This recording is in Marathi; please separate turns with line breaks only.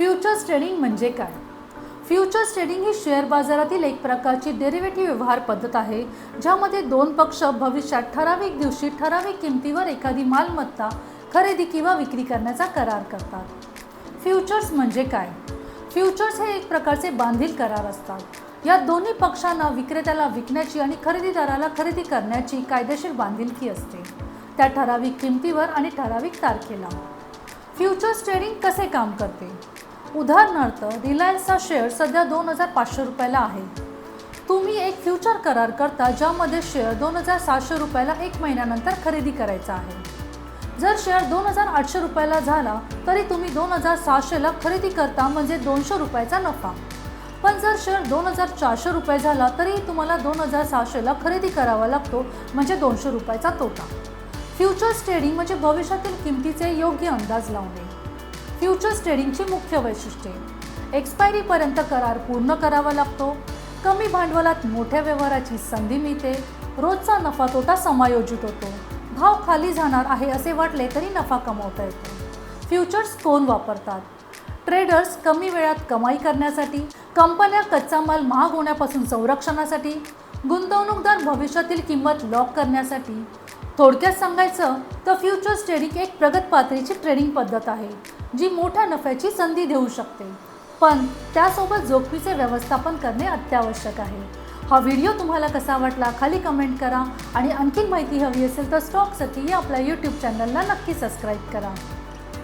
फ्युचर्स ट्रेडिंग म्हणजे काय? फ्युचर्स ट्रेडिंग ही शेअर बाजारातील एक प्रकारची डेरिव्हेटिव्ह व्यवहार पद्धत आहे ज्यामध्ये दोन पक्ष भविष्यात ठराविक दिवशी ठराविक किमतीवर एखादी मालमत्ता खरेदी किंवा विक्री करण्याचा करार करतात. फ्युचर्स म्हणजे काय? फ्युचर्स हे एक प्रकारचे बांधील करार असतात. या दोन्ही पक्षांना विक्रेत्याला विकण्याची आणि खरेदीदाराला खरेदी करण्याची कायदेशीर बांधिलकी असते. त्या ठराविक किमतीवर आणि ठराविक तारखेला. फ्युचर्स ट्रेडिंग कसे काम करते? उदाहरणार्थ रिलायन्सचा शेअर सध्या दोन हजार पाचशे रुपयाला आहे. तुम्ही एक फ्युचर करार करता ज्यामध्ये शेअर दोन हजार सातशे रुपयाला एक महिन्यानंतर खरेदी करायचा आहे. जर शेअर दोन हजार आठशे रुपयाला झाला तरी तुम्ही दोन हजार सहाशेला खरेदी करता म्हणजे दोनशे रुपयाचा नफा. पण जर शेअर दोन हजार चारशे रुपये झाला तरी तुम्हाला दोन हजार सहाशेला खरेदी करावा लागतो म्हणजे दोनशे रुपयाचा तोटा. फ्युचर्स ट्रेडिंग म्हणजे भविष्यातील किमतीचे योग्य अंदाज लावणे. फ्युचर्स ट्रेडिंगची मुख्य वैशिष्ट्ये. एक्सपायरीपर्यंत करार पूर्ण करावा लागतो. कमी भांडवलात मोठ्या व्यवहाराची संधी मिळते. रोजचा नफा तोटा समायोजित होतो. भाव खाली जाणार आहे असे वाटले तरी नफा कमवता येतो. फ्युचर्स कोण वापरतात. ट्रेडर्स कमी वेळात कमाई करण्यासाठी कंपन्या कच्चा माल महाग होण्यापासून संरक्षणासाठी गुंतवणूकदार भविष्यातील किंमत लॉक करण्यासाठी थोडक्यात सांगायचं तर फ्युचर्स ट्रेडिंग एक प्रगत पातळीची ट्रेडिंग पद्धत आहे जी मोठ्या नफ्याची संधी देऊ शकते. पण त्यासोबत जोखमीचे व्यवस्थापन करणे अत्यावश्यक आहे. हा व्हिडिओ तुम्हाला कसा वाटला खाली कमेंट करा आणि आणखीन माहिती हवी असेल तर स्टॉक सखी या आपल्या यूट्यूब चॅनलला नक्की सबस्क्राईब करा.